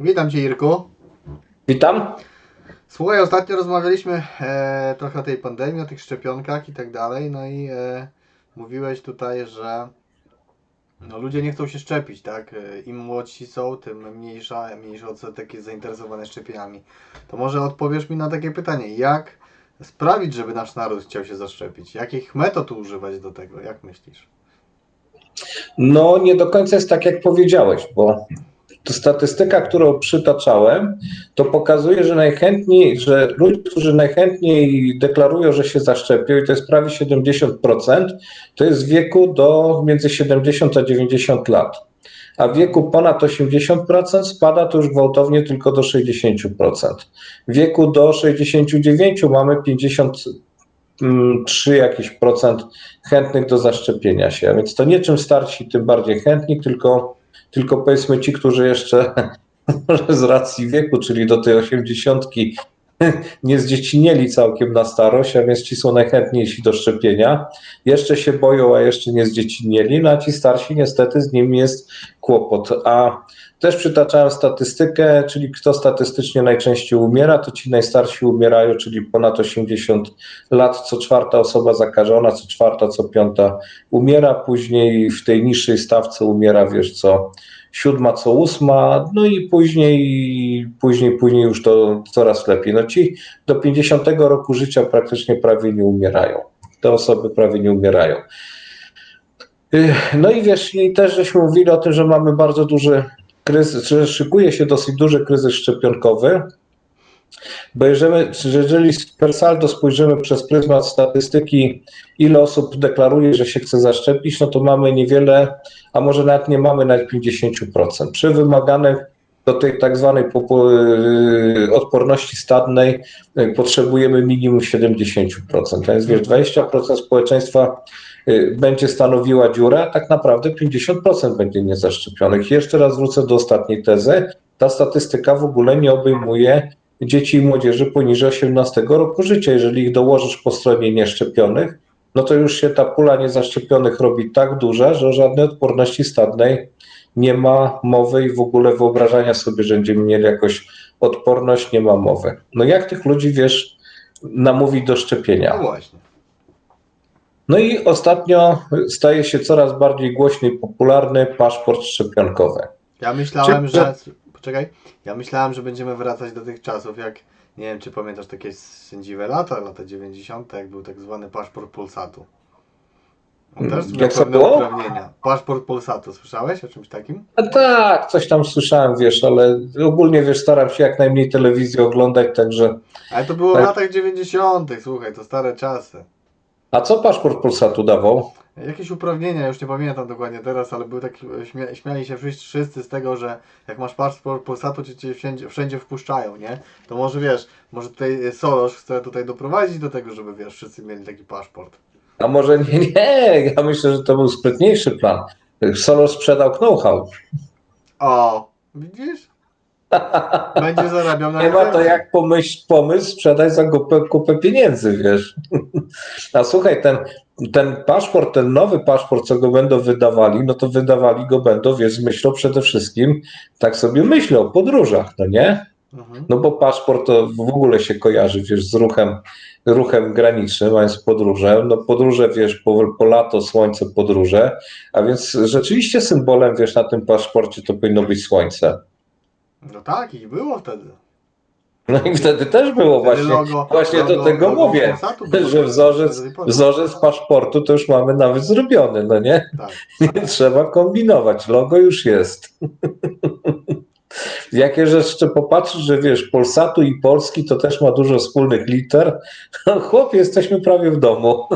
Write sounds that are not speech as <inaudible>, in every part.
Witam Cię Irku. Witam. Słuchaj, ostatnio rozmawialiśmy e, trochę o tej pandemii, o tych szczepionkach i tak dalej, no i e, mówiłeś tutaj, że no, ludzie nie chcą się szczepić, tak? E, Im młodsi są, tym mniejsza, mniejszy odsetek jest zainteresowany szczepieniami. To może odpowiesz mi na takie pytanie, jak sprawić, żeby nasz naród chciał się zaszczepić? Jakich metod używać do tego? Jak myślisz? No, nie do końca jest tak, jak powiedziałeś, bo statystyka, którą przytaczałem, to pokazuje, że najchętniej, że ludzie, którzy najchętniej deklarują, że się zaszczepią, i to jest prawie 70%, to jest w wieku do między 70 a 90 lat. A w wieku ponad 80% spada to już gwałtownie tylko do 60%. W wieku do 69 mamy 50 3 jakiś procent chętnych do zaszczepienia się. A więc to nie czym starsi, tym bardziej chętni, tylko, tylko powiedzmy ci, którzy jeszcze <laughs> może z racji wieku, czyli do tej osiemdziesiątki <laughs> nie zdziecinieli całkiem na starość, a więc ci są najchętniejsi do szczepienia. Jeszcze się boją, a jeszcze nie zdziecinieli, no a ci starsi niestety z nimi jest kłopot. A też przytaczałem statystykę, czyli kto statystycznie najczęściej umiera, to ci najstarsi umierają, czyli ponad 80 lat, co czwarta osoba zakażona, co czwarta, co piąta umiera, później w tej niższej stawce umiera, wiesz co, siódma, co ósma, no i później, później, później już to coraz lepiej. No ci do 50 roku życia praktycznie prawie nie umierają. Te osoby prawie nie umierają. No i wiesz, i też żeśmy mówili o tym, że mamy bardzo duży kryzys, szykuje się dosyć duży kryzys szczepionkowy, bo jeżeli, jeżeli per saldo spojrzymy przez pryzmat statystyki, ile osób deklaruje, że się chce zaszczepić, no to mamy niewiele, a może nawet nie mamy nawet 50%. Przy wymaganych do tej tak zwanej odporności stadnej potrzebujemy minimum 70%. A więc wiesz, 20% społeczeństwa będzie stanowiła dziurę, tak naprawdę 50% będzie niezaszczepionych. Jeszcze raz wrócę do ostatniej tezy. Ta statystyka w ogóle nie obejmuje dzieci i młodzieży poniżej 18 roku życia. Jeżeli ich dołożysz po stronie nieszczepionych, no to już się ta pula niezaszczepionych robi tak duża, że o żadnej odporności stadnej nie ma mowy i w ogóle wyobrażania sobie, że będziemy mieli jakąś odporność, nie ma mowy. No jak tych ludzi, wiesz, namówić do szczepienia? No właśnie. No i ostatnio staje się coraz bardziej głośny i popularny paszport szczepionkowy. Ja myślałem, Czy- że. Poczekaj. Ja myślałem, że będziemy wracać do tych czasów, jak. Nie wiem, czy pamiętasz takie sędziwe lata, lata 90., jak był tak zwany paszport Polsatu. On też Mm, miał jak pewne było? uprawnienia. Paszport Polsatu, słyszałeś o czymś takim? A tak, coś tam słyszałem, wiesz, ale ogólnie, wiesz, staram się jak najmniej telewizji oglądać, także... Ale to było w latach 90., słuchaj, to stare czasy. A co paszport Polsatu dawał? Jakieś uprawnienia, już nie pamiętam dokładnie teraz, ale był taki, śmia, śmiali się wszyscy, wszyscy z tego, że jak masz paszport Polsatu, to cię wszędzie, wszędzie wpuszczają, nie? To może wiesz, może tutaj Soros chce tutaj doprowadzić do tego, żeby wiesz, wszyscy mieli taki paszport. A może nie, <laughs> nie, ja myślę, że to był sprytniejszy plan. Soros sprzedał know-how. O, widzisz? Będzie zarabiał na Nie ma to jak pomyśl, pomysł sprzedać za kupę, kupę pieniędzy, wiesz. <laughs> A słuchaj, ten, ten paszport, ten nowy paszport, co go będą wydawali, no to wydawali go będą, wiesz, z myślą przede wszystkim, tak sobie myślą, o podróżach, no nie? Mhm. No bo paszport to w ogóle się kojarzy, wiesz, z ruchem, ruchem granicznym, a więc podróże. No podróże, wiesz, po, po lato, słońce, podróże, a więc rzeczywiście symbolem, wiesz, na tym paszporcie to powinno być słońce. No tak, i było wtedy. No i wtedy też było Wtedy właśnie, logo- właśnie do logo- tego logo mówię, było że wzorzec, do wzorzec paszportu to już mamy nawet zrobiony, no nie? Tak. <laughs> Nie trzeba kombinować, logo już jest. <laughs> Jak jeszcze popatrzysz, że wiesz, Polsatu i Polski to też ma dużo wspólnych liter, <laughs> no chłopie, jesteśmy prawie w domu.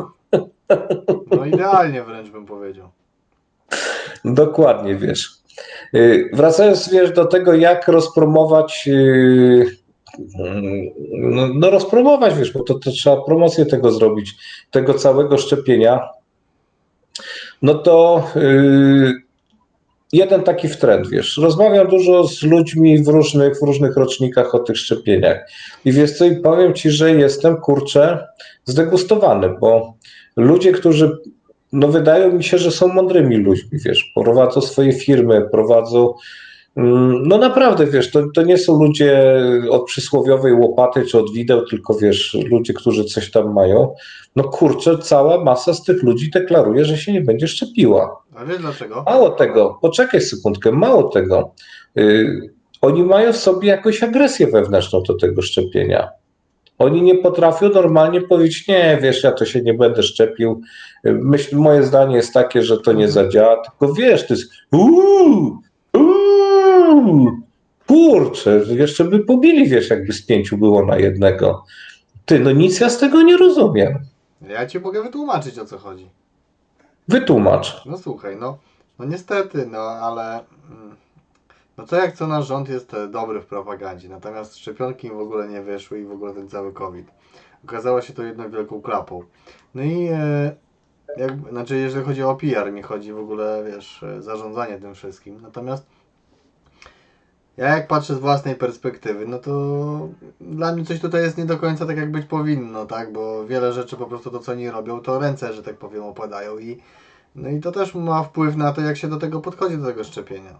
No idealnie wręcz bym powiedział. Dokładnie, wiesz. Yy, Wracając, wiesz, do tego, jak rozpromować, yy, no, no rozpromować, wiesz, bo to, to trzeba promocję tego zrobić, tego całego szczepienia, no to yy, jeden taki trend, wiesz, rozmawiam dużo z ludźmi w różnych, w różnych rocznikach o tych szczepieniach i wiesz co, i powiem Ci, że jestem, kurczę, zdegustowany, bo ludzie, którzy no wydają mi się, że są mądrymi ludźmi, wiesz, prowadzą swoje firmy, prowadzą Mm, No naprawdę, wiesz, to, to nie są ludzie od przysłowiowej łopaty czy od wideł, tylko wiesz, ludzie, którzy coś tam mają. No kurczę, cała masa z tych ludzi deklaruje, że się nie będzie szczepiła. A wiesz dlaczego? Mało tego, poczekaj sekundkę, mało tego. Yy, oni mają w sobie jakąś agresję wewnętrzną do tego szczepienia. Oni nie potrafią normalnie powiedzieć, nie, wiesz, ja to się nie będę szczepił. Myśl, moje zdanie jest takie, że to nie zadziała, tylko wiesz, to jest uuu, uuu, kurczę, jeszcze by pobili, wiesz, jakby z pięciu było na jednego. Ty, no nic ja z tego nie rozumiem. Ja ci mogę wytłumaczyć o co chodzi. Wytłumacz. No słuchaj, no, no niestety, no ale mm, no to jak co nasz rząd jest dobry w propagandzie, natomiast szczepionki im w ogóle nie wyszły i w ogóle ten cały COVID. Okazało się to jedną wielką klapą. No i e, jakby, znaczy jeżeli chodzi o PR, mi chodzi w ogóle, wiesz, e, zarządzanie tym wszystkim. Natomiast ja jak patrzę z własnej perspektywy, no to dla mnie coś tutaj jest nie do końca tak jak być powinno, tak? Bo wiele rzeczy po prostu to co oni robią, to ręce, że tak powiem, opadają i no i to też ma wpływ na to, jak się do tego podchodzi, do tego szczepienia.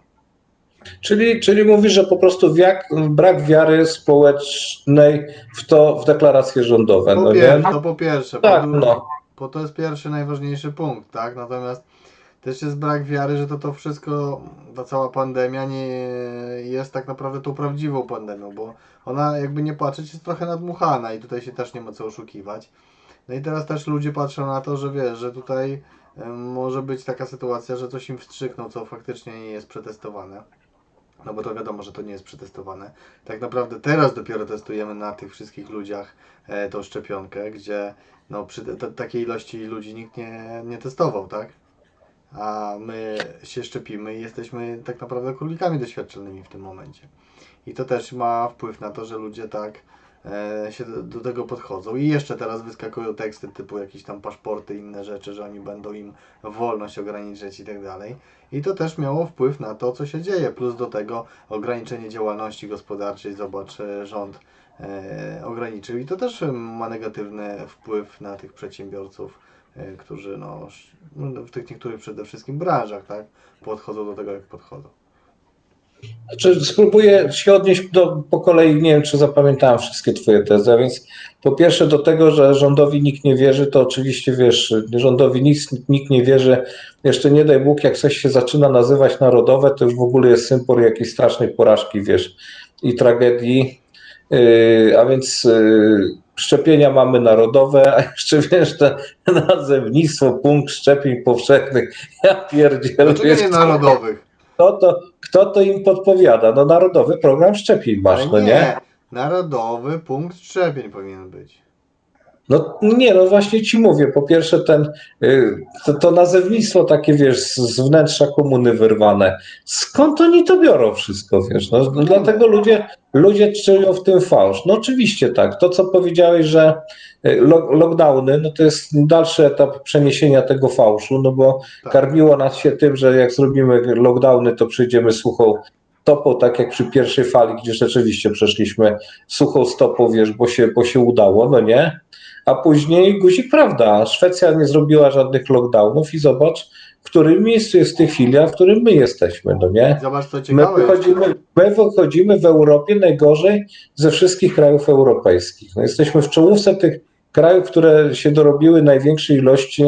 Czyli, czyli mówisz, że po prostu wiak, brak wiary społecznej w to, w deklaracje rządowe, Po no nie? pier- to po pierwsze, Tak, po, no. bo to jest pierwszy, najważniejszy punkt, tak? Natomiast też jest brak wiary, że to to wszystko, ta cała pandemia nie jest tak naprawdę tą prawdziwą pandemią, bo ona jakby nie patrzeć jest trochę nadmuchana i tutaj się też nie ma co oszukiwać. No i teraz też ludzie patrzą na to, że wiesz, że tutaj może być taka sytuacja, że coś im wstrzykną, co faktycznie nie jest przetestowane. No bo to wiadomo, że to nie jest przetestowane. Tak naprawdę teraz dopiero testujemy na tych wszystkich ludziach e, tą szczepionkę, gdzie no, przy takiej ilości ludzi nikt nie, nie testował, tak? A my się szczepimy i jesteśmy tak naprawdę królikami doświadczalnymi w tym momencie. I to też ma wpływ na to, że ludzie tak się do, tego podchodzą. I jeszcze teraz wyskakują teksty typu jakieś tam paszporty, inne rzeczy, że oni będą im wolność ograniczać i tak dalej. I to też miało wpływ na to, co się dzieje. Plus do tego ograniczenie działalności gospodarczej. Zobacz, e, rząd e, ograniczył i to też e, ma negatywny wpływ na tych przedsiębiorców, e, którzy no, w tych niektórych przede wszystkim branżach, tak, podchodzą do tego, jak podchodzą. Znaczy, spróbuję się odnieść do, po kolei, nie wiem, czy zapamiętałem wszystkie twoje tezy, a więc po pierwsze do tego, że rządowi nikt nie wierzy, to oczywiście wiesz, rządowi nic, nikt nie wierzy, jeszcze nie daj Bóg, jak coś się zaczyna nazywać narodowe, to już w ogóle jest symbol jakiejś strasznej porażki, wiesz, i tragedii, Yy, a więc yy, szczepienia mamy narodowe, a jeszcze wiesz, te nazewnictwo, punkt szczepień powszechnych, ja pierdzielę, Dlaczego nie narodowych? kto to, kto to im podpowiada? No narodowy program szczepień masz, Ale no nie? Narodowy punkt szczepień powinien być. No nie, no właśnie ci mówię, po pierwsze ten, y, to, to nazewnictwo takie, wiesz, z, wnętrza komuny wyrwane, skąd oni to biorą wszystko, wiesz, no, no dlatego ludzie, ludzie czują w tym fałsz. No oczywiście tak, to co powiedziałeś, że y, lo- lockdowny, no to jest dalszy etap przeniesienia tego fałszu, no bo Tak. karmiło nas się tym, że jak zrobimy lockdowny, to przyjdziemy suchą stopą, tak jak przy pierwszej fali, gdzie rzeczywiście przeszliśmy suchą stopą, wiesz, bo się, bo się udało, no nie? A później guzik prawda, Szwecja nie zrobiła żadnych lockdownów i zobacz, w którym miejscu jest w tej chwili, a w którym my jesteśmy, no nie? Zobacz co My ciekawe. wychodzimy, my wychodzimy w Europie najgorzej ze wszystkich krajów europejskich. No jesteśmy w czołówce tych krajów, które się dorobiły największej ilości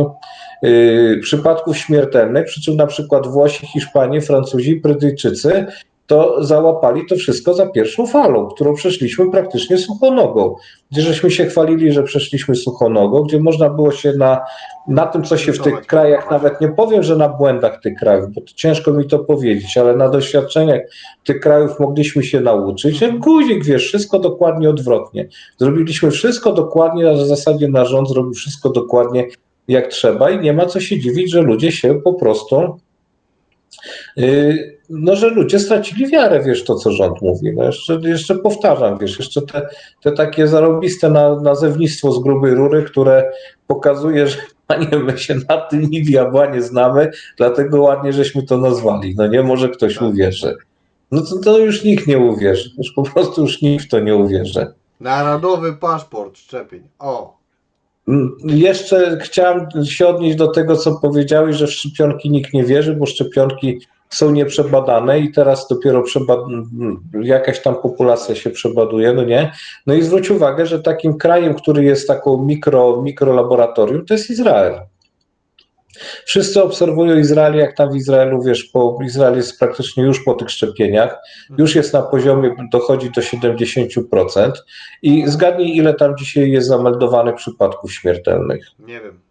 yy, przypadków śmiertelnych, przy czym na przykład Włosi, Hiszpanie, Francuzi, Brytyjczycy to załapali to wszystko za pierwszą falą, którą przeszliśmy praktycznie suchonogą. Gdzie żeśmy się chwalili, że przeszliśmy suchonogą, gdzie można było się na, na tym, co się w tych krajach, nawet nie powiem, że na błędach tych krajów, bo ciężko mi to powiedzieć, ale na doświadczeniach tych krajów mogliśmy się nauczyć. Jak guzik, wiesz, wszystko dokładnie odwrotnie. Zrobiliśmy wszystko dokładnie, a w zasadzie nasz rząd zrobił wszystko dokładnie jak trzeba i nie ma co się dziwić, że ludzie się po prostu Yy, no, że ludzie stracili wiarę, wiesz, to co rząd mówi. No jeszcze, jeszcze powtarzam, wiesz, jeszcze te, te takie zarobiste na, nazewnictwo z grubej rury, które pokazuje, że panie, my się na tym ni diabła nie znamy, dlatego ładnie żeśmy to nazwali. No nie, może ktoś Tak. uwierzy. No to, to już nikt nie uwierzy, już po prostu już nikt w to nie uwierzy. Narodowy paszport szczepień. O, Mm, Jeszcze chciałem się odnieść do tego, co powiedziałeś, że w szczepionki nikt nie wierzy, bo szczepionki są nieprzebadane i teraz dopiero jakaś tam populacja się przebaduje, no nie? No i zwróć uwagę, że takim krajem, który jest taką mikro, mikrolaboratorium, to jest Izrael. Wszyscy obserwują Izrael, jak tam w Izraelu, wiesz, po, Izrael jest praktycznie już po tych szczepieniach, już jest na poziomie, dochodzi do 70%. I zgadnij, ile tam dzisiaj jest zameldowanych przypadków śmiertelnych. Nie wiem.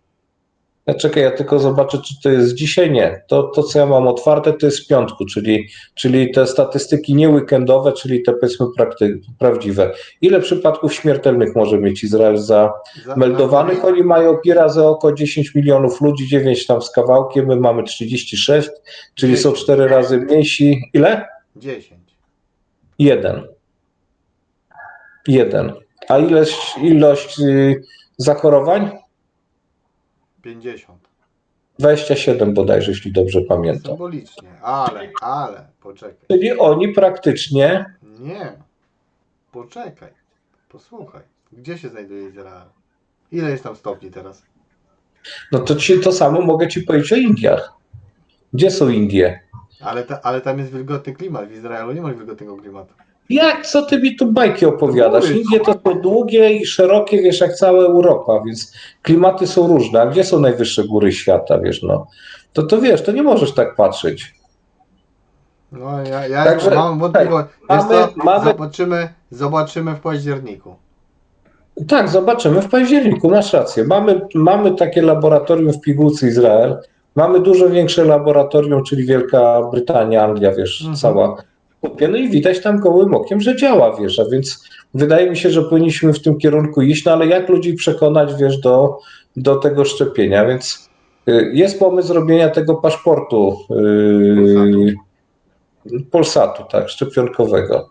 Ja czekaj, ja tylko zobaczę, czy to jest dzisiaj. Nie. To, to co ja mam otwarte, to jest z piątku, czyli, czyli te statystyki nie weekendowe, czyli te powiedzmy prakty, prawdziwe. Ile przypadków śmiertelnych może mieć Izrael za Za- meldowanych? Oni mają pi razy oko 10 milionów ludzi, 9 tam z kawałkiem, my mamy 36, czyli są 4 razy mniejsi. Ile? 10. Jeden. Jeden. A ilość, ilość y, zachorowań? 50. 27 bodajże, jeśli dobrze pamiętam. Symbolicznie. Ale, ale, poczekaj. Czyli oni praktycznie, Nie. Poczekaj. Posłuchaj. Gdzie się znajduje Izrael? Ile jest tam stopni teraz? no to ci to samo mogę ci powiedzieć o Indiach. Gdzie są Indie? Ale, ta, ale tam jest wilgotny klimat. W Izraelu nie ma wilgotnego klimatu. Jak, co ty mi tu bajki opowiadasz? Indie to są długie i szerokie, wiesz, jak cała Europa, więc klimaty są różne. A gdzie są najwyższe góry świata, wiesz, no? To, to wiesz, to nie możesz tak patrzeć. No ja, ja Także, mam wątpliwość. Mamy- co? mamy- Zobaczymy, zobaczymy w październiku. Tak, zobaczymy w październiku, masz rację. Mamy, mamy takie laboratorium w pigułce Izrael, mamy dużo większe laboratorium, czyli Wielka Brytania, Anglia, wiesz, Mhm. cała no i widać tam gołym okiem, że działa, wiesz, a więc wydaje mi się, że powinniśmy w tym kierunku iść, no ale jak ludzi przekonać, wiesz, do, do tego szczepienia, więc y, jest pomysł zrobienia tego paszportu yy, Polsatu, tak, szczepionkowego,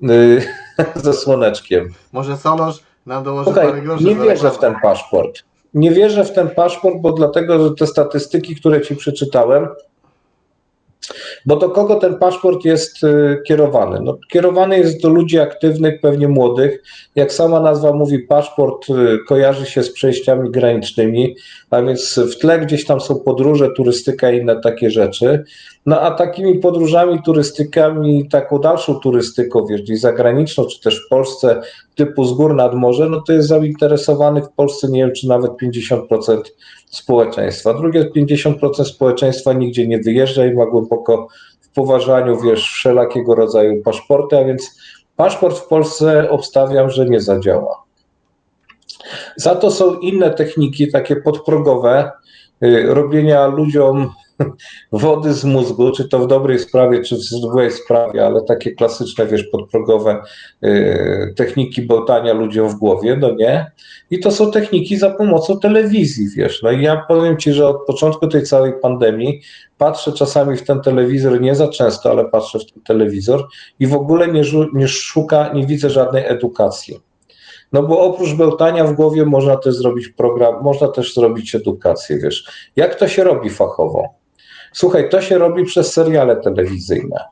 yy, <laughs> ze słoneczkiem. Może Solosz nam dołoży parę groszy nie wierzę w ten paszport. Nie wierzę w ten paszport, bo dlatego, że te statystyki, które ci przeczytałem, bo do kogo ten paszport jest y, kierowany? No, kierowany jest do ludzi aktywnych, pewnie młodych. Jak sama nazwa mówi, paszport y, kojarzy się z przejściami granicznymi, a więc w tle gdzieś tam są podróże, turystyka i inne takie rzeczy. No a takimi podróżami, turystykami, taką dalszą turystyką, wiesz, gdzieś zagraniczną, czy też w Polsce, typu z gór nad morze, no to jest zainteresowanych w Polsce, nie wiem, czy nawet 50% społeczeństwa. Drugie 50% społeczeństwa nigdzie nie wyjeżdża i ma głęboko w poważaniu, wiesz, wszelakiego rodzaju paszporty, a więc paszport w Polsce obstawiam, że nie zadziała. Za to są inne techniki, takie podprogowe, y, robienia ludziom wody z mózgu, czy to w dobrej sprawie, czy w złej sprawie, ale takie klasyczne, wiesz, podprogowe y, techniki bełtania ludziom w głowie, no nie? I to są techniki za pomocą telewizji, wiesz. No i ja powiem Ci, że od początku tej całej pandemii patrzę czasami w ten telewizor, nie za często, ale patrzę w ten telewizor i w ogóle nie, nie szuka, nie widzę żadnej edukacji. No bo oprócz bełtania w głowie można też zrobić program, można też zrobić edukację, wiesz. Jak to się robi fachowo? Słuchaj, to się robi przez seriale telewizyjne.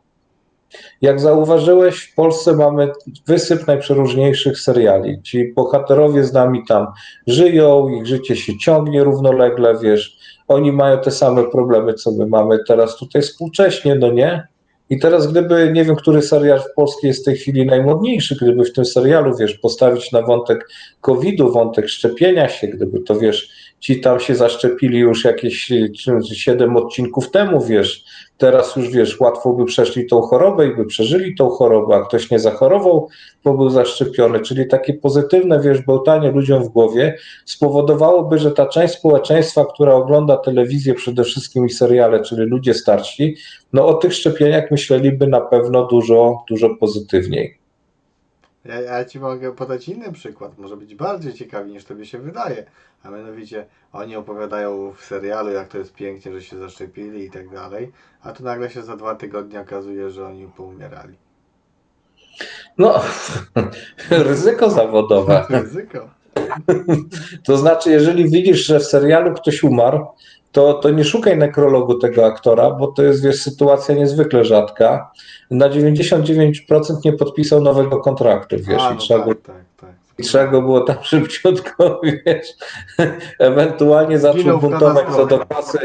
Jak zauważyłeś, w Polsce mamy wysyp najprzeróżniejszych seriali. Ci bohaterowie z nami tam żyją, ich życie się ciągnie równolegle, wiesz. Oni mają te same problemy, co my mamy teraz tutaj współcześnie, no nie? I teraz gdyby, nie wiem, który serial w Polsce jest w tej chwili najmodniejszy, gdyby w tym serialu, wiesz, postawić na wątek COVID-u, wątek szczepienia się, gdyby to, wiesz, ci tam się zaszczepili już jakieś y, siedem odcinków temu, wiesz, teraz już, wiesz, łatwo by przeszli tą chorobę i by przeżyli tą chorobę, a ktoś nie zachorował, bo był zaszczepiony, czyli takie pozytywne, wiesz, bełtanie ludziom w głowie spowodowałoby, że ta część społeczeństwa, która ogląda telewizję przede wszystkim i seriale, czyli ludzie starsi, no o tych szczepieniach myśleliby na pewno dużo, dużo pozytywniej. Ja, ja ci mogę podać inny przykład, może być bardziej ciekawy niż tobie się wydaje. A mianowicie oni opowiadają w serialu, jak to jest pięknie, że się zaszczepili i tak dalej, a tu nagle się za dwa tygodnie okazuje, że oni poumierali. No, <laughs> ryzyko zawodowe. <laughs> Ryzyko. To znaczy, jeżeli widzisz, że w serialu ktoś umarł, to, to nie szukaj nekrologu tego aktora, bo to jest, wiesz, sytuacja niezwykle rzadka. Na 99% nie podpisał nowego kontraktu, wiesz, A, i no trzeba go tak, tak, tak. i trzeba go było tam <laughs> szybciutko, wiesz, ewentualnie zaczął buntować co do kasy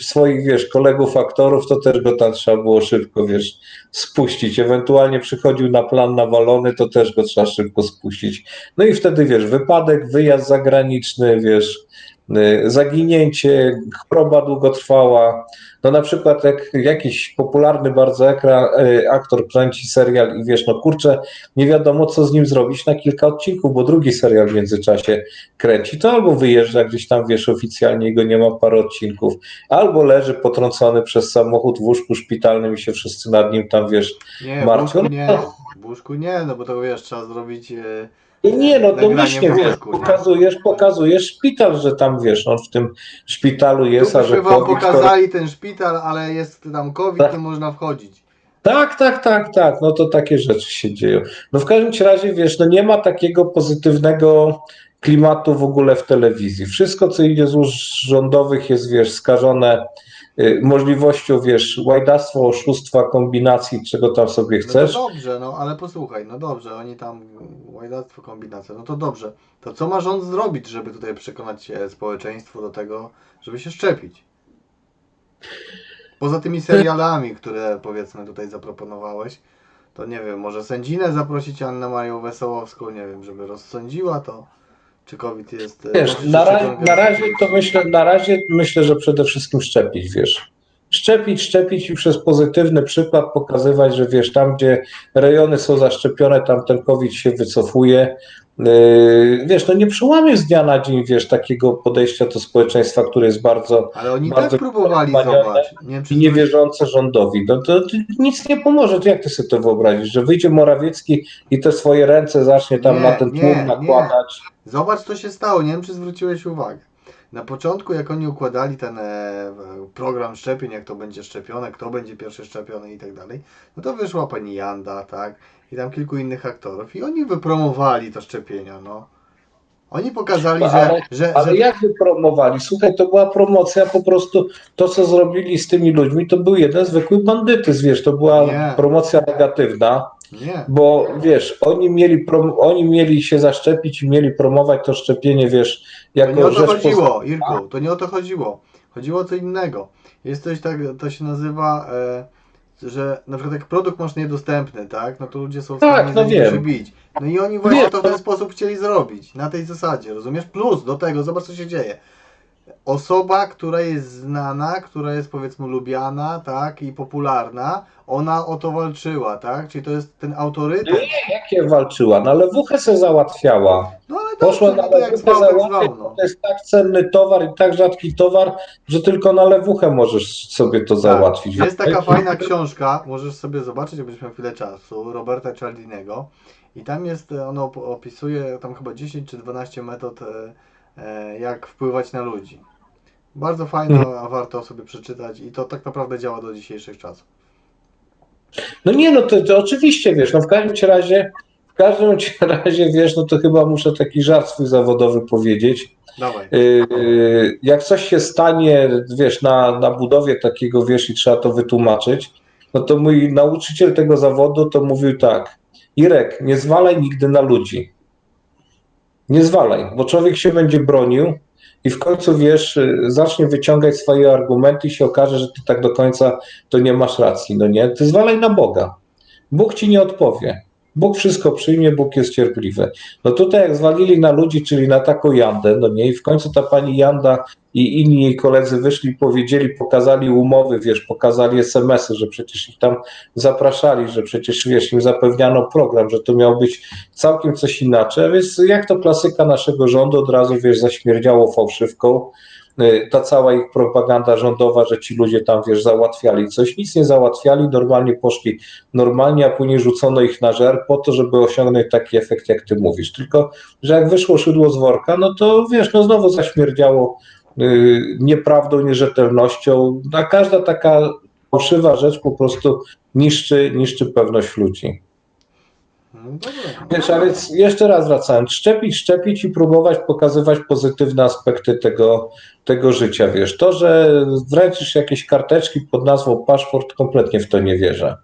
swoich, wiesz, kolegów aktorów, to też go tam trzeba było szybko, wiesz, spuścić. Ewentualnie przychodził na plan nawalony, to też go trzeba szybko spuścić. No i wtedy, wiesz, wypadek, wyjazd zagraniczny, wiesz, zaginięcie, choroba długotrwała. No na przykład jak jakiś popularny bardzo ekra, y, aktor kręci serial i wiesz, no kurczę, nie wiadomo co z nim zrobić na kilka odcinków, bo drugi serial w międzyczasie kręci, to albo wyjeżdża gdzieś tam, wiesz, oficjalnie i go nie ma parę odcinków, albo leży potrącony przez samochód w łóżku szpitalnym i się wszyscy nad nim tam, wiesz, Nie, w Marcin, łóżku nie. W łóżku nie, no bo to wiesz, trzeba zrobić. I nie, no w wiesz, nie? pokazujesz, pokazujesz szpital, że tam, wiesz, on w tym szpitalu jest, tu a że wam COVID, to... pokazali ten szpital, ale jest tam COVID, Tak. nie można wchodzić. Tak, tak, tak, tak, no to takie rzeczy się dzieją. No w każdym razie, wiesz, no nie ma takiego pozytywnego klimatu w ogóle w telewizji. Wszystko, co idzie z łóż rządowych jest, wiesz, skażone możliwością, wiesz, łajdactwa, oszustwa, kombinacji, czego tam sobie No chcesz. to dobrze, no ale posłuchaj, no dobrze, oni tam łajdactwo, kombinacje, no to dobrze. To co ma rząd zrobić, żeby tutaj przekonać społeczeństwo do tego, żeby się szczepić? Poza tymi serialami, które powiedzmy tutaj zaproponowałeś, to nie wiem, może sędzinę zaprosić Annę Marię Wesołowską, nie wiem, żeby rozsądziła to, czy COVID jest... e, Wiesz, na, ra- na razie to myślę, na razie myślę, że przede wszystkim szczepić, wiesz. Szczepić, szczepić i przez pozytywny przykład pokazywać, że wiesz, tam gdzie rejony są zaszczepione, tam ten COVID się wycofuje. Yy, wiesz, no nie przełamiesz z dnia na dzień, wiesz, takiego podejścia do społeczeństwa, które jest bardzo Ale oni bardzo tak próbowali, zobacz. Nie wiem, i niewierzące rządowi. No to, to nic nie pomoże. To jak ty sobie to wyobrazisz, że wyjdzie Morawiecki i te swoje ręce zacznie tam Nie, na ten nie, tłum nie. nakładać. Zobacz, co się stało. Nie wiem, czy zwróciłeś uwagę. Na początku, jak oni układali ten e, program szczepień, jak to będzie szczepione, kto będzie pierwszy szczepiony i tak dalej, no to wyszła pani Janda, tak, i tam kilku innych aktorów i oni wypromowali to szczepienia, no. Oni pokazali, że, Ale- że, Ale że jak wy promowali? Słuchaj, to była promocja, po prostu to, co zrobili z tymi ludźmi, to był jeden zwykły bandytyzm, wiesz, to była Nie. promocja negatywna, nie. bo wiesz, oni mieli, oni mieli się zaszczepić i mieli promować to szczepienie, wiesz, To jako nie o to chodziło, Irku, to nie o to chodziło. Chodziło o co innego. Jest coś tak, to się nazywa, e, że na przykład jak produkt masz niedostępny, tak, no to ludzie są w Tak, stanie no za nim wiem. się bić. No i oni właśnie Wiem, to w ten no. sposób chcieli zrobić, na tej zasadzie, rozumiesz? Plus do tego, zobacz co się dzieje. Osoba, która jest znana, która jest powiedzmy lubiana, tak, i popularna, ona o to walczyła, tak, czyli to jest ten autorytet. Jakie walczyła? Na lewuchę se załatwiała. No ale Poszła na no to jak lewuchę zwał, tak załatwiać, no. to jest tak cenny towar i tak rzadki towar, że tylko na lewuchę możesz sobie to załatwić. Tak. Jest taka fajna książka, możesz sobie zobaczyć, jakbyś miał chwilę czasu, Roberta Cialdiniego. I tam jest, e, ono op- opisuje tam chyba 10 czy 12 metod, e, jak wpływać na ludzi. Bardzo fajne, a warto sobie przeczytać i to tak naprawdę działa do dzisiejszych czasów. No nie, no to, to oczywiście, wiesz, no w każdym razie, w każdym <laughs> razie, wiesz, no to chyba muszę taki żart swój zawodowy powiedzieć. Dawaj. Yy, Jak coś się stanie, wiesz, na, na budowie takiego, wiesz, i trzeba to wytłumaczyć, no to mój nauczyciel tego zawodu to mówił tak, Irek, nie zwalaj nigdy na ludzi. Nie zwalaj, bo człowiek się będzie bronił i w końcu, wiesz, y, zacznie wyciągać swoje argumenty i się okaże, że ty tak do końca to nie masz racji, no nie? Ty zwalaj na Boga. Bóg ci nie odpowie. Bóg wszystko przyjmie, Bóg jest cierpliwy. No tutaj jak zwalili na ludzi, czyli na taką Jandę, no nie, i w końcu ta pani Janda i inni jej koledzy wyszli, powiedzieli, pokazali umowy, wiesz, pokazali SMS-y, że przecież ich tam zapraszali, że przecież, wiesz, im zapewniano program, że to miało być całkiem coś inaczej, a więc jak to klasyka naszego rządu, od razu, wiesz, zaśmierdziało fałszywką, ta cała ich propaganda rządowa, że ci ludzie tam, wiesz, załatwiali coś, nic nie załatwiali, normalnie poszli normalnie, a później rzucono ich na żer po to, żeby osiągnąć taki efekt, jak ty mówisz. Tylko, że jak wyszło szydło z worka, no to wiesz, no znowu zaśmierdziało y, nieprawdą, nierzetelnością, a każda taka fałszywa rzecz po prostu niszczy, niszczy pewność ludzi. No dobra. Wiesz, ale jeszcze raz wracając, szczepić, szczepić i próbować pokazywać pozytywne aspekty tego, tego życia, wiesz. To, że wręczysz jakieś karteczki pod nazwą paszport, kompletnie w to nie wierzę.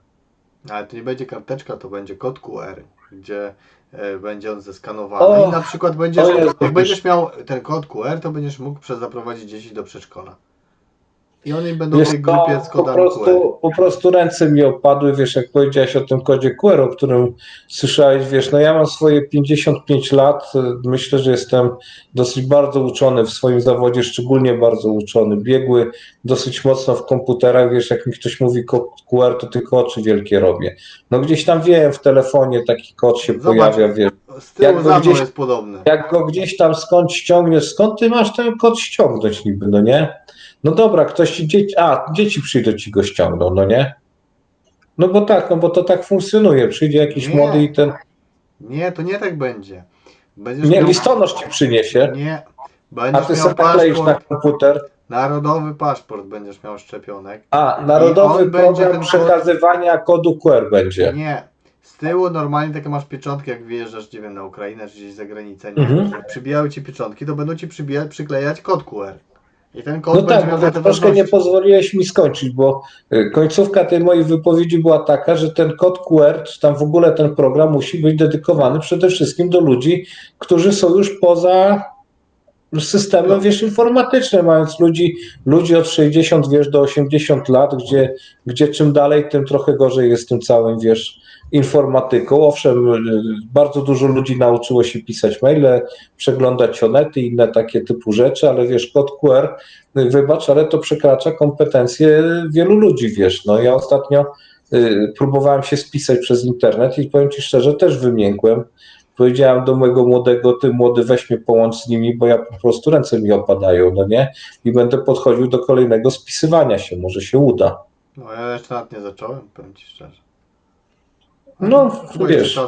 Ale to nie będzie karteczka, to będzie kod QR, gdzie e, będzie on zeskanowany O, i na przykład będziesz, jak będziesz miał ten kod QR, to będziesz mógł zaprowadzić dzieci do przedszkola. I oni będą w Wiesz tej co, grupie z po kodami QR. prostu, po prostu ręce mi opadły, wiesz, jak powiedziałeś o tym kodzie QR, o którym słyszałeś, wiesz, no ja mam swoje 55 lat, y, myślę, że jestem dosyć bardzo uczony w swoim zawodzie, szczególnie bardzo uczony, biegły dosyć mocno w komputerach, wiesz, jak mi ktoś mówi QR, to tylko oczy wielkie robię. No gdzieś tam wiem, w telefonie taki kod się Zobacz. pojawia, wiesz, Z tyłu jak go gdzieś- jest podobny. jak go gdzieś tam skąd ściągniesz, skąd ty masz ten kod ściągnąć niby, no nie? No dobra, ktoś ci dzieci, a dzieci przyjdą ci go ściągną, no nie? No bo tak, no bo to tak funkcjonuje, przyjdzie jakiś Nie. młody i ten, Nie, to nie tak będzie. Będziesz nie, miał... listonosz ci przyniesie, Nie. a Będziesz ty miał sobie nakleisz na paszport, komputer, narodowy paszport będziesz miał szczepionek. a narodowy program ten kod- przekazywania kodu QR będzie. Nie. Z tyłu normalnie takie masz pieczątki, jak wyjeżdżasz, nie wiem, na Ukrainę czy gdzieś za granicę, nie? Mhm. Jak przybijają ci pieczątki, to będą ci przybija- przyklejać kod QR. I ten kod No będzie tak, miał troszkę nie pozwoliłeś mi skończyć, bo y, końcówka tej mojej wypowiedzi była taka, że ten kod QR, czy tam w ogóle ten program musi być dedykowany przede wszystkim do ludzi, którzy są już poza systemem, wiesz, informatycznym, mając ludzi, ludzi od 60, wiesz, do 80 lat, gdzie, gdzie czym dalej, tym trochę gorzej jest tym całym, wiesz, informatyką. Owszem, y, bardzo dużo ludzi nauczyło się pisać maile, przeglądać onety i inne takie typu rzeczy, ale wiesz, kod QR, y, wybacz, ale to przekracza kompetencje wielu ludzi, wiesz. No ja ostatnio y, próbowałem się spisać przez internet i powiem Ci szczerze, też wymiękłem. Powiedziałem do mojego młodego, ty młody weź mnie połącz z nimi, bo ja po prostu ręce mi opadają, no nie? I będę podchodził do kolejnego spisywania się, może się uda. No ja jeszcze nawet nie zacząłem, powiem ci szczerze. No, Bo wiesz,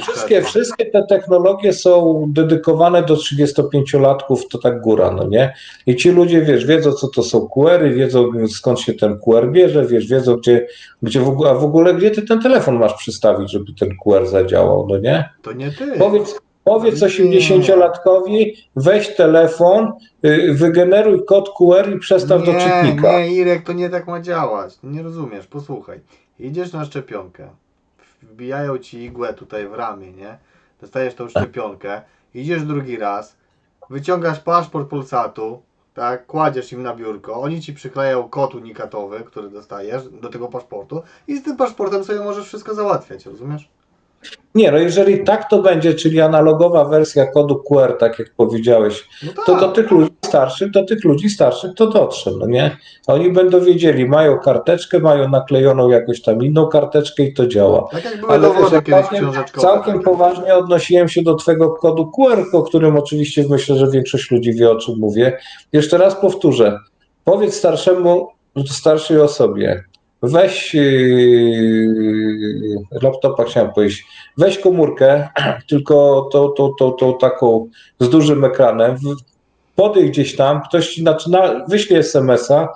Wszystkie, wszystkie te technologie są dedykowane do 35-latków, to tak góra, no nie? I ci ludzie, wiesz, wiedzą, co to są QR-y, wiedzą, skąd się ten QR bierze, wiesz, wiedzą, gdzie, gdzie w ogóle, a w ogóle, gdzie ty ten telefon masz przystawić, żeby ten QR zadziałał, no nie? To nie ty. Powiedz, powiedz Nie. 80-latkowi, weź telefon, y, wygeneruj kod QR i przestaw do nie, czytnika. nie, Irek, to nie tak ma działać. Nie rozumiesz, posłuchaj. Idziesz na szczepionkę, wbijają ci igłę tutaj w ramię, nie? Dostajesz tą szczepionkę, idziesz drugi raz, wyciągasz paszport Polsatu, tak, kładziesz im na biurko, oni ci przyklejają kod unikatowy, który dostajesz do tego paszportu i z tym paszportem sobie możesz wszystko załatwiać, rozumiesz? Nie, no jeżeli tak to będzie, czyli analogowa wersja kodu QR, tak jak powiedziałeś, No tak. to do tych ludzi starszych, do tych ludzi starszych to dotrze, no nie? Oni będą wiedzieli, mają karteczkę, mają naklejoną jakąś tam inną karteczkę i to działa. tak jak były Ale dowody wiesz, kiedyś całkiem, całkiem poważnie odnosiłem się do twojego kodu QR, o którym oczywiście myślę, że większość ludzi wie, o czym mówię. Jeszcze raz powtórzę. Powiedz starszemu, starszej osobie, weź yy, laptopa chciałem powiedzieć, weź komórkę, <clears throat> tylko tą, tą, tą, tą taką z dużym ekranem, podejdź gdzieś tam, ktoś ci zaczyna, wyśle SMS-a,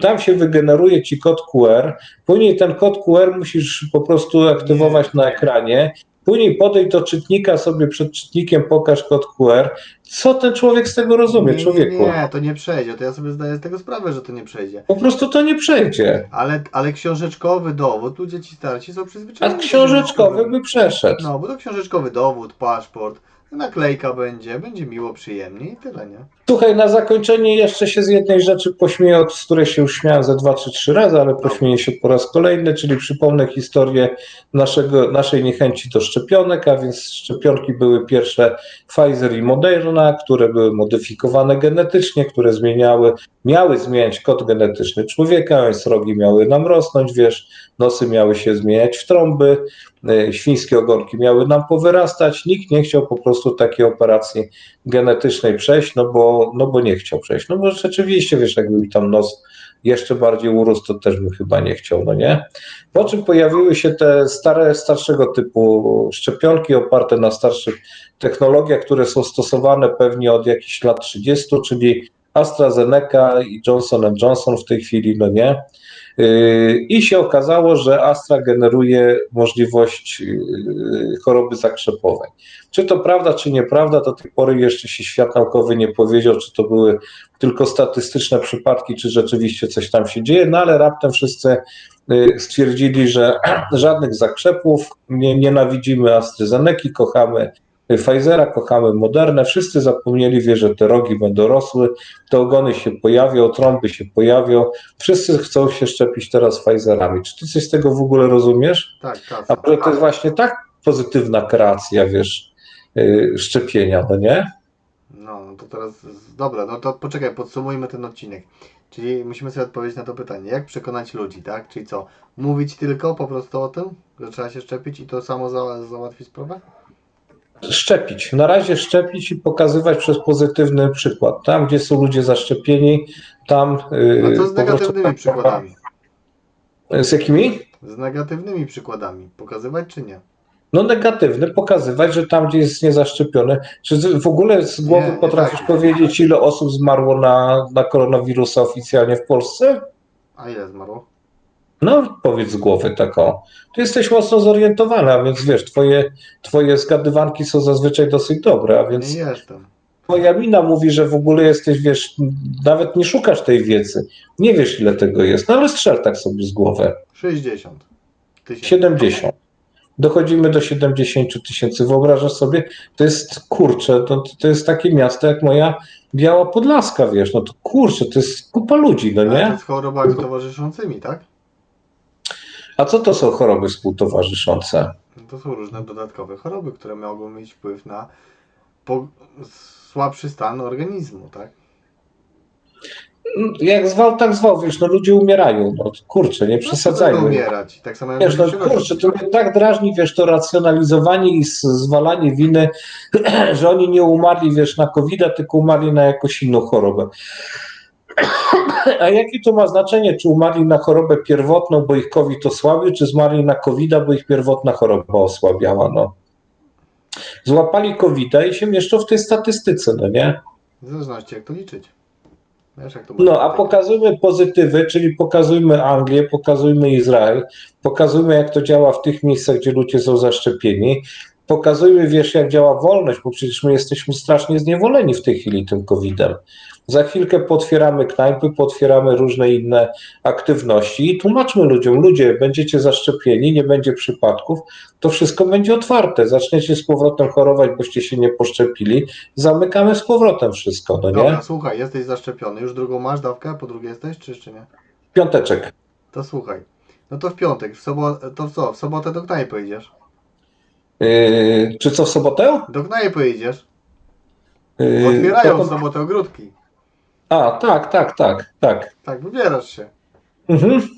tam się wygeneruje ci kod QR, później ten kod QR musisz po prostu aktywować na ekranie, później podejdź do czytnika sobie przed czytnikiem, pokaż kod QR. Co ten człowiek z tego rozumie, człowieku? Nie, nie, to nie przejdzie. To ja sobie zdaję z tego sprawę, że to nie przejdzie. Po prostu to nie przejdzie. Ale, ale książeczkowy dowód, ludzie ci starsi są A przyzwyczajeni. do książeczkowy by przeszedł. No, bo to książeczkowy dowód, paszport, naklejka będzie, będzie miło, przyjemnie i tyle, nie? Słuchaj, na zakończenie jeszcze się z jednej rzeczy pośmieję, od której się już śmiałem ze dwa czy trzy razy, ale pośmieję się po raz kolejny, czyli przypomnę historię naszego, naszej niechęci do szczepionek, a więc szczepionki były pierwsze Pfizer i Moderna, które były modyfikowane genetycznie, które zmieniały, miały zmieniać kod genetyczny człowieka, więc rogi miały nam rosnąć, wiesz, nosy miały się zmieniać w trąby, y, świńskie ogonki miały nam powyrastać. Nikt nie chciał po prostu takiej operacji genetycznej przejść, no bo, no bo nie chciał przejść. No bo rzeczywiście, wiesz, jakby mi tam nos jeszcze bardziej urósł, to też bym chyba nie chciał, no nie? Po czym pojawiły się te stare, starszego typu szczepionki oparte na starszych technologiach, które są stosowane pewnie od jakichś lat 30, czyli AstraZeneca i Johnson Johnson w tej chwili, no nie? Yy, I się okazało, że Astra generuje możliwość yy, choroby zakrzepowej. Czy to prawda, czy nieprawda, do tej pory jeszcze się świat naukowy nie powiedział, czy to były tylko statystyczne przypadki, czy rzeczywiście coś tam się dzieje, no ale raptem wszyscy yy, stwierdzili, że <clears throat> żadnych zakrzepów, nie, nienawidzimy AstraZeneki, kochamy Pfizera, kochamy Modernę, wszyscy zapomnieli, wie, że te rogi będą rosły, te ogony się pojawią, trąby się pojawią, wszyscy chcą się szczepić teraz Pfizerami. Czy ty coś z tego w ogóle rozumiesz? Tak, tak. A może to jest właśnie tak pozytywna kreacja, wiesz, yy, szczepienia, no nie? No, no to teraz, dobra, no to poczekaj, podsumujmy ten odcinek. Czyli musimy sobie odpowiedzieć na to pytanie, jak przekonać ludzi, tak? Czyli co, mówić tylko po prostu o tym, że trzeba się szczepić i to samo za, załatwi sprawę? Szczepić. Na razie szczepić i pokazywać przez pozytywny przykład. Tam, gdzie są ludzie zaszczepieni, tam. A co z negatywnymi przykładami? Z jakimi? Z negatywnymi przykładami. Pokazywać czy nie? No negatywny, pokazywać, że tam, gdzie jest niezaszczepiony, czy w ogóle z głowy Nie, nie potrafisz tak. powiedzieć, ile osób zmarło na, na koronawirusa oficjalnie w Polsce? A ile zmarło? No, powiedz z głowy taką. Ty jesteś mocno zorientowana, więc wiesz, twoje, twoje zgadywanki są zazwyczaj dosyć dobre, a więc Nie jestem. twoja mina mówi, że w ogóle jesteś, wiesz, nawet nie szukasz tej wiedzy. Nie wiesz, ile tego jest, no ale strzel tak sobie z głowy. 60 tysięcy. 70. Dochodzimy do 70 tysięcy. Wyobrażasz sobie, to jest kurczę, to, to jest takie miasto jak moja Biała Podlaska, wiesz, no to kurczę, to jest kupa ludzi, no Ale to nie? z chorobami towarzyszącymi, tak? A co to są choroby współtowarzyszące? No To są różne dodatkowe choroby, które mogą mieć wpływ na po... słabszy stan organizmu, tak? Jak zwał, tak zwał, wiesz, no ludzie umierają, no kurczę, nie No, przesadzajmy. umierać. Tak samo jak Wiesz, no kurczę, to mnie tak drażni, wiesz, to racjonalizowanie i zwalanie winy, <clears throat> że oni nie umarli, wiesz, na covid tylko umarli na jakąś inną chorobę. A jakie to ma znaczenie, czy umarli na chorobę pierwotną, bo ich COVID osłabił, czy zmarli na covid bo ich pierwotna choroba osłabiała, no. Złapali covid i się mieszczą w tej statystyce, no nie? W zależności jak to liczyć. Wiesz, jak to No, a pokazujmy pozytywy, czyli pokazujmy Anglię, pokazujmy Izrael, pokazujmy jak to działa w tych miejscach, gdzie ludzie są zaszczepieni, pokazujmy, wiesz, jak działa wolność, bo przecież my jesteśmy strasznie zniewoleni w tej chwili tym COVID-em. Za chwilkę potwieramy knajpy, potwieramy różne inne aktywności i tłumaczmy ludziom, ludzie, będziecie zaszczepieni, nie będzie przypadków, to wszystko będzie otwarte. Zaczniecie z powrotem chorować, boście się nie poszczepili, zamykamy z powrotem wszystko, no nie? Dobra, słuchaj, jesteś zaszczepiony. Już drugą masz dawkę, po drugiej jesteś, czy jeszcze nie? Piąteczek. To słuchaj. No to w piątek, w sobotę, to co? W sobotę do knajpy idziesz? Yy, czy co w sobotę? Do knajpy idziesz? Yy, Otwierają to- w sobotę ogródki. A, tak, tak, tak, tak. Tak, wybierasz się. Mhm.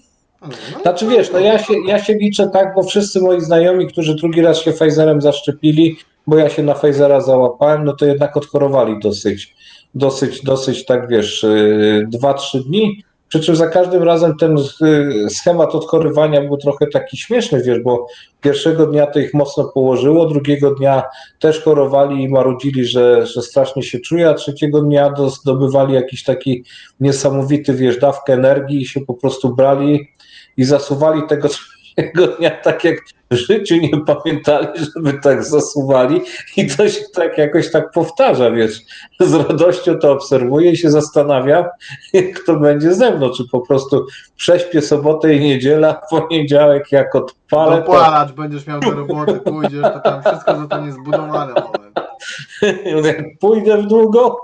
No, Znaczy wiesz, no ja się, ja się liczę tak, bo wszyscy moi znajomi, którzy drugi raz się Pfizerem zaszczepili, bo ja się na Pfizera załapałem, no to jednak odchorowali dosyć, dosyć, dosyć tak wiesz, yy, dwa, trzy dni. Przy czym za każdym razem ten yy, schemat odchorywania był trochę taki śmieszny, wiesz, bo pierwszego dnia to ich mocno położyło, drugiego dnia też chorowali i marudzili, że, że strasznie się czuje, a trzeciego dnia do- zdobywali jakiś taki niesamowity, wiesz, dawkę energii i się po prostu brali i zasuwali tego trzeciego dnia tak jak w życiu nie pamiętali, żeby tak zasuwali i to się tak jakoś tak powtarza, wiesz. Z radością to obserwuję i się zastanawiam, jak to będzie ze mną, czy po prostu prześpię sobotę i niedziela, a poniedziałek jak odpalę, to Dopalacz, będziesz miał do roboty, pójdziesz, to tam wszystko zostanie zbudowane moment. jak pójdę w długo,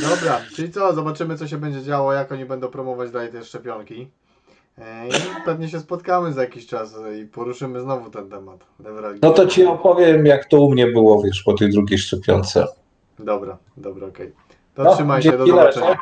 Dobra, czyli co? Zobaczymy, co się będzie działo, jak oni będą promować dalej te szczepionki. I pewnie się spotkamy za jakiś czas i poruszymy znowu ten temat. no to ci opowiem, jak to u mnie było, wiesz, po tej drugiej szczepionce. Dobra, dobra, okej. To No, trzymaj się, do zobaczenia.